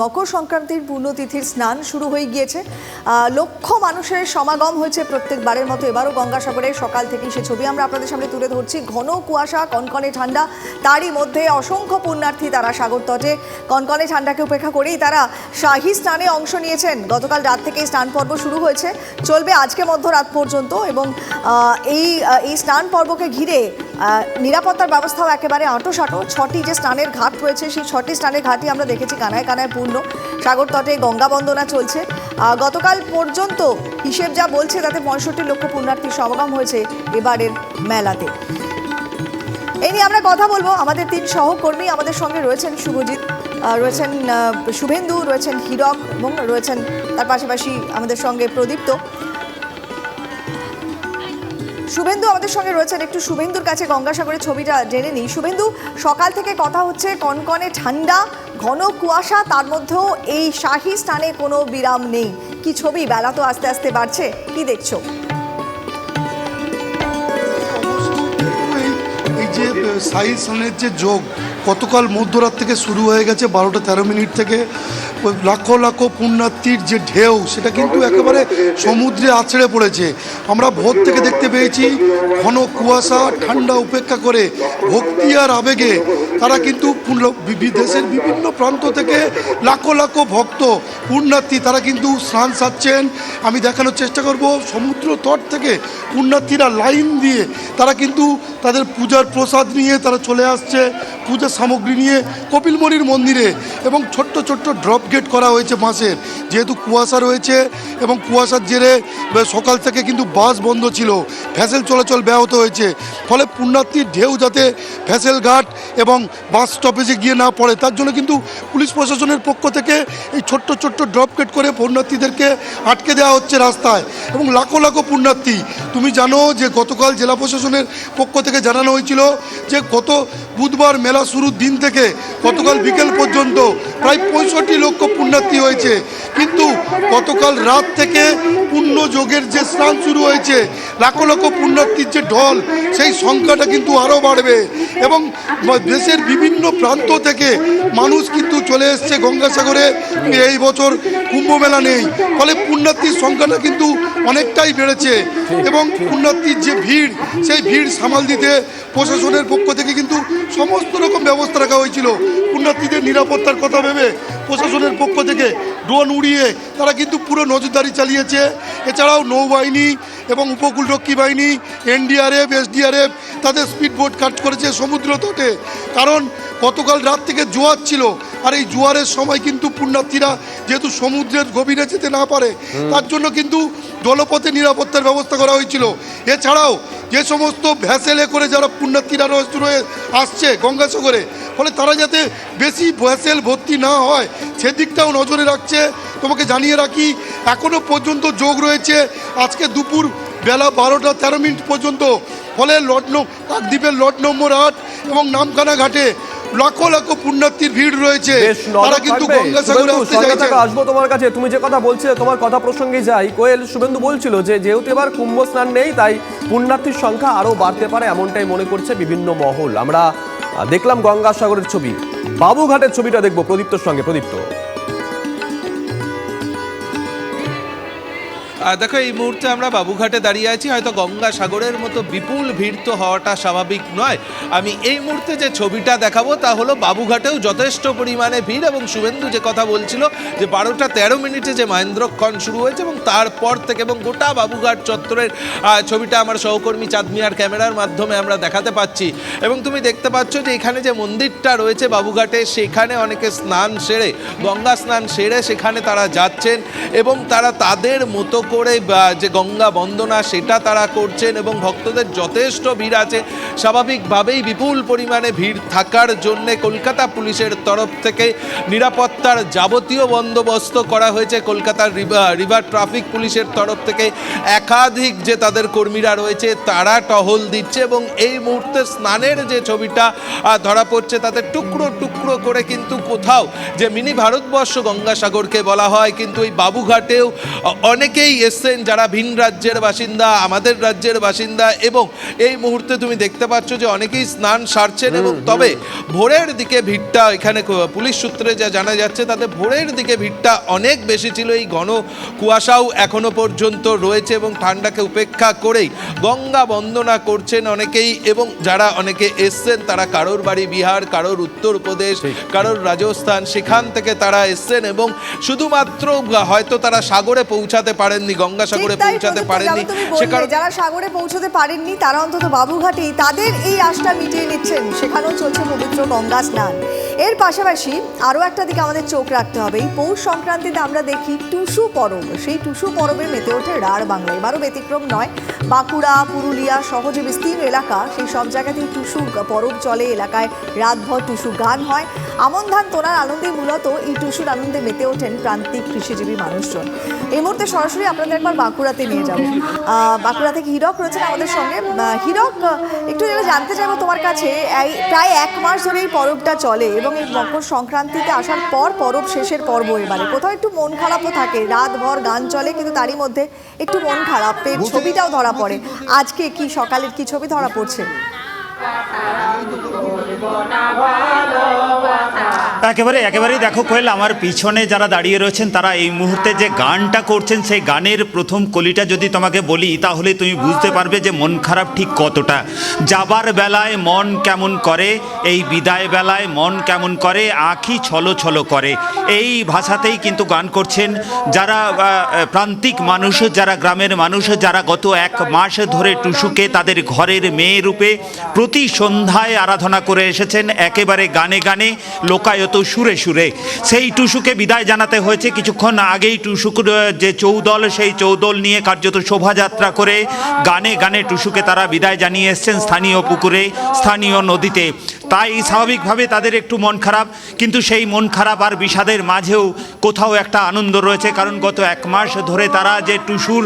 মকর সংক্রান্তির পুণ্যতিথির স্নান শুরু হয়ে গিয়েছে। লক্ষ মানুষের সমাগম হয়েছে প্রত্যেকবারের মতো। এবারও গঙ্গাসাগরে সকাল থেকেই সে ছবি আমরা আপনাদের সামনে তুলে ধরছি। ঘন কুয়াশা, কনকনে ঠান্ডা, তারই মধ্যে অসংখ্য পুণ্যার্থী তারা সাগর তটে। কনকনে ঠান্ডাকে উপেক্ষা করেই তারা শাহী স্নানে অংশ নিয়েছেন। গতকাল রাত থেকেই স্নান পর্ব শুরু হয়েছে। চলবে আজকে মধ্যরাত পর্যন্ত এবং এই এই স্নান পর্বকে ঘিরে নিরাপত্তার ব্যবস্থাও একেবারে আঁটোসাঁটো। ছটি যে স্নানের ঘাট রয়েছে, সেই ছটি স্নানের ঘাটই আমরা দেখেছি কানায় কানায় পূর্ণ। সাগর তটে গঙ্গা বন্দনা চলছে। গতকাল পর্যন্ত হিসেব যা বলছে, তাতে পঁয়ষট্টি লক্ষ পুণ্যার্থীর সমাগম হয়েছে এবারের মেলাতে। এই নিয়ে আমরা কথা বলব। আমাদের তিন সহকর্মী আমাদের সঙ্গে রয়েছেন শুভজিৎ রয়েছেন শুভেন্দু, রয়েছেন হীরক এবং রয়েছেন তার পাশাপাশি আমাদের সঙ্গে প্রদীপ্ত। শুভেন্দু আমাদের সঙ্গে রয়েছেন। একটু শুভেন্দুর কাছে গঙ্গাসাগরের ছবিটা জেনে নিই। শুভেন্দু, সকাল থেকে কথা হচ্ছে কনকনে ঠান্ডা, ঘন কুয়াশা, তার মধ্যেও এই শাহী স্থানে কোনো বিরাম নেই। কি ছবি? বেলা তো আস্তে আস্তে বাড়ছে। কি দেখছ? সাই সানের যে যোগ গতকাল মধ্যরাত থেকে শুরু হয়ে গেছে বারোটা তেরো মিনিট থেকে। লাখো লাখো পুণ্যার্থীর যে ঢেউ, সেটা কিন্তু একেবারে সমুদ্রে আছড়ে পড়েছে। আমরা ভোর থেকে দেখতে পেয়েছি, ঘন কুয়াশা, ঠান্ডা উপেক্ষা করে ভক্তি আর আবেগে তারা কিন্তু দেশের বিভিন্ন প্রান্ত থেকে লাখো লাখো ভক্ত, পুণ্যার্থী তারা কিন্তু স্নান সারছেন। আমি দেখানোর চেষ্টা করব, সমুদ্র তট থেকে পুণ্যার্থীরা লাইন দিয়ে তারা কিন্তু তাদের পূজার প্রসাদ নিয়ে তারা চলে আসছে। পূজার সামগ্রী নিয়ে কপিলমণির মন্দিরে এবং ছোট্ট ছোট্ট ড্রপ গেট করা হয়েছে বাঁশের। যেহেতু কুয়াশা রয়েছে এবং কুয়াশার জেরে সকাল থেকে কিন্তু বাস বন্ধ ছিল। ভ্যাসেল চলাচল ব্যাহত হয়েছে। ফলে পুণ্যার্থীর ঢেউ যাতে ভ্যাসেল ঘাট এবং বাস স্টপেজে গিয়ে না পড়ে, তার জন্য কিন্তু পুলিশ প্রশাসনের পক্ষ থেকে এই ছোট্ট ছোট্ট ড্রপ গেট করে পুণ্যার্থীদেরকে আটকে দেওয়া হচ্ছে রাস্তায়। এবং লাখো লাখো পুণ্যার্থী তুমি জানো যে গতকাল জেলা প্রশাসনের পক্ষ থেকে জানানো হয়েছিল যে গত বুধবার মেলা শুরুর দিন থেকে গতকাল বিকেল পর্যন্ত প্রায় পঁয়ষট্টি লক্ষ পুণ্যার্থী হয়েছে। কিন্তু গতকাল রাত থেকে পুণ্য যোগের যে স্নান শুরু হয়েছে, লাখো লক্ষ পুণ্যার্থীর যে ঢল, সেই সংখ্যাটা কিন্তু আরও বাড়বে। এবং দেশের বিভিন্ন প্রান্ত থেকে মানুষ কিন্তু চলে এসছে গঙ্গাসাগরে। এই বছর কুম্ভমেলা নেই। ফলে পুণ্যার্থীর সংখ্যাটা কিন্তু অনেকটাই বেড়েছে। এবং পুণ্যার্থীর যে ভিড়, সেই ভিড় সামাল দিতে প্রশাসনের পক্ষ থেকে কিন্তু সমস্ত রকম ব্যবস্থা রাখা হয়েছিল। পুণ্যার্থীদের নিরাপত্তার কথা ভেবে প্রশাসনের পক্ষ থেকে ড্রোন উড়িয়ে তারা কিন্তু পুরো নজরদারি চালিয়েছে। এছাড়াও নৌবাহিনী এবং উপকূলরক্ষী বাহিনী, এনডিআরএফ, এসডিআরএফ তাদের স্পিড বোট কাজ করেছে সমুদ্র তটে। কারণ গতকাল রাত থেকে জোয়ার ছিল আর এই জোয়ারের সময় কিন্তু পুণ্যার্থীরা যেহেতু সমুদ্রের গভীরে যেতে না পারে, তার জন্য কিন্তু জলপথে নিরাপত্তার ব্যবস্থা করা হয়েছিল। এছাড়াও যে সমস্ত ভ্যাসেলে করে যারা পুণ্যার্থীরা রয়ে আসছে গঙ্গাসাগরে ফলে তারা যাতে বেশি ভ্যাসেল ভর্তি না হয় সেদিকটাও নজরে রাখছে। তোমাকে জানিয়ে রাখি এখনও পর্যন্ত যোগ রয়েছে। আজকে দুপুর বেলা বারোটা তেরো মিনিট পর্যন্ত। ফলে নম কাকদ্বীপের লড নম্বর আট এবং নামখানা ঘাটে লাখো লাখো পুণ্যার্থীর ভিড় রয়েছে। তারা কিন্তু গঙ্গাসাগরে আসতে চাইছে আসব তোমার কাছে। তুমি যে কথা বলছিলে তোমার কথা প্রসঙ্গে যাই। কোয়েল শুভেন্দু বলছিল যে যেহেতু এবার কুম্ভ স্নান নেই তাই পুণ্যার্থীর সংখ্যা আরও বাড়তে পারে এমনটাই মনে করছে বিভিন্ন মহল। আমরা দেখলাম গঙ্গাসাগরের ছবি। বাবুঘাটের ছবিটা দেখব প্রদীপ্তর সঙ্গে প্রদীপ্ত। দেখো, এই মুহূর্তে আমরা বাবুঘাটে দাঁড়িয়ে আছি। হয়তো গঙ্গা সাগরের মতো বিপুল ভিড় তো হওয়াটা স্বাভাবিক নয়। আমি এই মুহূর্তে যে ছবিটা দেখাবো, তা হলো বাবুঘাটেও যথেষ্ট পরিমাণে ভিড় এবং শুভেন্দু যে কথা বলছিল যে বারোটা তেরো মিনিটে যে মহেন্দ্রক্ষণ শুরু হয়েছে এবং তারপর থেকে এবং গোটা বাবুঘাট চত্বরের ছবিটা আমার সহকর্মী চাঁদমিয়ার ক্যামেরার মাধ্যমে আমরা দেখাতে পাচ্ছি। এবং তুমি দেখতে পাচ্ছ যে এখানে যে মন্দিরটা রয়েছে বাবুঘাটে, সেখানে অনেকে স্নান সেরে, গঙ্গা স্নান সেরে সেখানে তারা যাচ্ছেন এবং তারা তাদের মতো করে যে গঙ্গা বন্দনা সেটা তারা করছেন এবং ভক্তদের যথেষ্ট ভিড় আছে। স্বাভাবিকভাবেই বিপুল পরিমাণে ভিড় থাকার জন্য কলকাতা পুলিশের তরফ থেকে নিরাপত্তার যাবতীয় বন্দোবস্ত করা হয়েছে। কলকাতার রিভার ট্রাফিক পুলিশের তরফ থেকে একাধিক যে তাদের কর্মীরা রয়েছে, তারা টহল দিচ্ছে এবং এই মুহূর্তে স্নানের যে ছবিটা ধরা পড়ছে, তাতে টুকরো টুকরো করে কিন্তু কোথাও যে মিনি ভারতবর্ষ গঙ্গাসাগরকে বলা হয়, কিন্তু এই বাবুঘাটেও অনেকেই এসছেন যারা ভিন রাজ্যের বাসিন্দা আমাদের রাজ্যের বাসিন্দা এবং এই মুহূর্তে তুমি দেখতে পাচ্ছ যে অনেকেই স্নান সারছেন এবং তবে ভোরের দিকে ভিড়টা এখানে পুলিশ সূত্রে যা জানা যাচ্ছে তাতে ভোরের দিকে ভিড়টা অনেক বেশি ছিল। এই ঘন কুয়াশাও এখনও পর্যন্ত রয়েছে এবং ঠান্ডাকে উপেক্ষা করেই গঙ্গা বন্দনা করছেন অনেকেই এবং যারা অনেকে এসছেন তারা কারোর বাড়ি বিহার কারোর উত্তরপ্রদেশ কারোর রাজস্থান সেখান থেকে তারা এসছেন এবং শুধুমাত্র হয়তো তারা সাগরে পৌঁছাতে পারেননি। গঙ্গাসাগরে গঙ্গা সাগরে পৌঁছাতে পারেননি সে কারণে যারা সাগরে পৌঁছতে পারেননি তারা অন্তত বাবুঘাটেই তাদের এই আশটা মিটিয়ে নিচ্ছেন। সেখানেও চলছে পবিত্র গঙ্গা স্নান। এর পাশাপাশি আরও একটা দিকে আমাদের চোখ রাখতে হবে। এই পৌষ সংক্রান্তিতে আমরা দেখি টুসু পরব। সেই টুসু পরবে মেতে ওঠে রাঢ় বাংলা। এবারও ব্যতিক্রম নয়। বাঁকুড়া পুরুলিয়া সহ যে বিস্তীর্ণ এলাকা সেই সব জায়গাতেই টুসু পরব চলে। এলাকায় রাতভর টুসু গান হয়। আমন ধান তোলার আনন্দে মূলত এই টুসুর আনন্দে মেতে ওঠেন প্রান্তিক কৃষিজীবী মানুষজন। এই মুহূর্তে সরাসরি আপনাদের একবার বাঁকুড়াতে নিয়ে যাব। বাঁকুড়া থেকে হীরক রয়েছেন আমাদের সঙ্গে। হীরক একটু যেটা জানতে চাইব তোমার কাছে এই প্রায় এক মাস ধরে এই পরবটা চলে এবং এই মকর সংক্রান্তিতে আসার পর পরব শেষের পর্ব এবারে। কোথাও একটু মন খারাপও থাকে। রাতভর গান চলে কিন্তু তারই মধ্যে একটু মন খারাপের ছবিটাও ধরা পড়ে। আজকে কি সকালের কি ছবি ধরা পড়ছে? একেবারে, একেবারেই দেখো কোয়েল, আমার পিছনে যারা দাঁড়িয়ে রয়েছেন, তারা এই মুহূর্তে যে গানটা করছেন, সেই গানের প্রথম কলিটা যদি তোমাকে বলি, তাহলে তুমি বুঝতে পারবে যে মন খারাপ ঠিক কতটা। যাবার বেলায় মন কেমন করে, এই বিদায় বেলায় মন কেমন করে, আঁখি ছলো ছলো করে। এই ভাষাতেই কিন্তু গান করছেন যারা প্রান্তিক মানুষ, যারা গ্রামের মানুষ, যারা গত এক মাস ধরে টুসুকে তাদের ঘরের মেয়ে রূপে প্রতি সন্ধ্যায় আরাধনা করে এসেছেন, একেবারে গানে গানে লোকায়ত সুরে সুরে। সেই টুসুকে বিদায় জানাতে হয়েছে। কিছুক্ষণ আগেই টুসুকুর যে চৌদল, সেই চৌদল নিয়ে কার্যত শোভাযাত্রা করে গানে গানে টুসুকে তারা বিদায় জানিয়ে এসছেন স্থানীয় পুকুরে, স্থানীয় নদীতে। তাই স্বাভাবিকভাবে তাদের একটু মন খারাপ, কিন্তু সেই মন খারাপ আর বিষাদের মাঝেও কোথাও একটা আনন্দ রয়েছে, কারণ গত এক মাস ধরে তারা যে টুসুর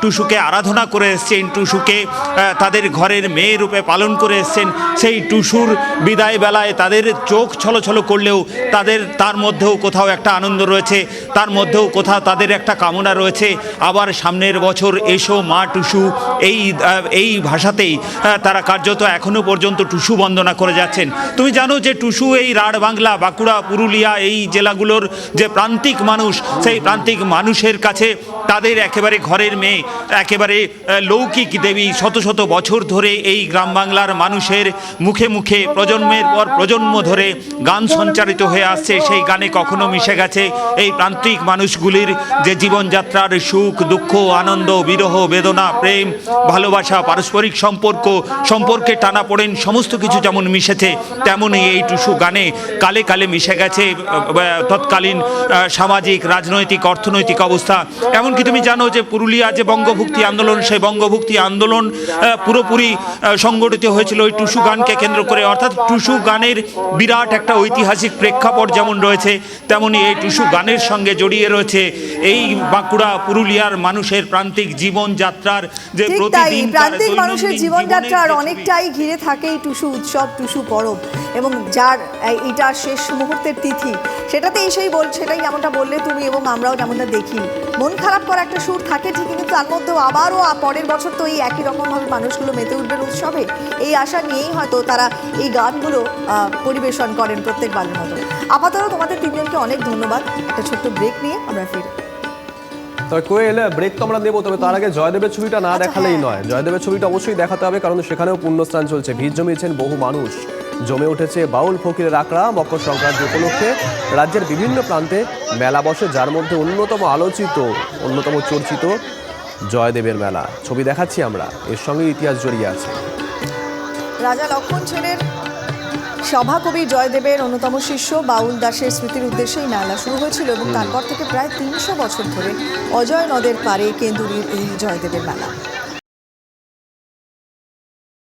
টুসুকে আরাধনা করে এসছেন, টুসুকে তাদের ঘরের মেয়ে রূপে পালন করে এসছেন, সেই টুসুর বিদায় বেলায় তাদের চোখ ছলছল করলেও তাদের, তার মধ্যেও কোথাও একটা আনন্দ রয়েছে, তার মধ্যেও কোথাও তাদের একটা কামনা রয়েছে। আবার সামনের বছর এসো মা টুসু, এই এই ভাষাতেই তারা কার্যত এখনও পর্যন্ত টুসু বন্দনা করে যাচ্ছেন। তুমি জানো যে টুসু এই রাঢ় বাংলা, বাঁকুড়া, পুরুলিয়া, এই জেলাগুলোর যে প্রান্তিক মানুষ, সেই প্রান্তিক মানুষের কাছে তাদের একেবারে ঘরের মেয়ে, একেবারে লৌকিক দেবী শত শত বছর ধরে এই গ্রাম বাংলার মানুষের মুখে মুখে, প্রজন্মের পর প্রজন্ম ধরে গান সঞ্চারিত হয়ে আসছে, সেই গানে কখনো মিশে গেছে এই প্রান্তিক মানুষগুলির যে জীবনযাত্রার সুখ, দুঃখ, আনন্দ, বিরহ, বেদনা, প্রেম, ভালোবাসা, পারস্পরিক সম্পর্ক, সম্পর্কে টানা পড়েন, সমস্ত কিছু যেমন মিশেছে, তেমনই এই টুসু গানে কালে কালে মিশে গেছে তৎকালীন সামাজিক, রাজনৈতিক, অর্থনৈতিক অবস্থা। এমনকি তুমি জানো যে পুরুলিয়া যে বঙ্গভুক্তি আন্দোলন, সেই বঙ্গভুক্তি আন্দোলন পুরোপুরি সংগঠিত হয়েছিল ওই টুসু গানকে কেন্দ্র করে। অর্থাৎ টুসু গানের বিরাট একটা ঐতিহাসিক প্রেক্ষাপট যেমন রয়েছে তেমনি এই টুসু গানের সঙ্গে জড়িয়ে রয়েছে এই বাঁকুড়া পুরুলিয়ার মানুষের প্রান্তিক জীবনযাত্রার যে প্রতিদিন প্রান্তিক মানুষের জীবনযাত্রার অনেকটাই ঘিরে থাকে এই টুসু উৎসব টুসু পরব এবং যার এটা শেষ মুহূর্তের তিথি। সেটাতে এসেই বল সেটাই যেমনটা বললে তুমি এবং আমরাও যেমনটা দেখি। মন খারাপ করা একটা সুর থাকে ঠিকই কিন্তু তার মধ্যেও আবারও পরের বছর তো এই একই রকমভাবে মানুষগুলো মেতে উঠবেন উৎসবে। এই আশা নিয়েই হয়তো তারা এই গানগুলো আহ, পরিবেশন করেন প্রত্যেকবারের মতো। আপাতত তোমাদের তিনজনকে অনেক ধন্যবাদ। একটা ছোট্ট ব্রেক নিয়ে আমরা ফিরে তবে কোয়েল ব্রেক তো আমরা দেবো তবে তার আগে জয়দেবের ছবিটা না আচ্ছা, দেখালেই হ্যাঁ। নয়। জয়দেবের ছবিটা অবশ্যই দেখাতে হবে কারণ সেখানেও পুণ্যস্নান চলছে। ভিড় জমিয়েছেন বহু মানুষ। জমে উঠেছে বাউল ফকিরের আখড়া মকর সংক্রান্তি উপলক্ষে। রাজ্যের বিভিন্ন প্রান্তে মেলা বসে যার মধ্যে অন্যতম আলোচিত অন্যতম চর্চিত জয়দেবের মেলা। ছবি দেখাচ্ছি আমরা। এর সঙ্গে ইতিহাস জড়িয়ে আছে। রাজা লক্ষণ সেনের সভাকবি জয়দেবের অন্যতম শিষ্য বাউল দাসের স্মৃতির উদ্দেশ্যে এই মেলা শুরু হয়েছিল এবং তারপর থেকে প্রায় তিনশো বছর ধরে অজয় নদের পারে কেন্দুরির এই জয়দেবের মেলা।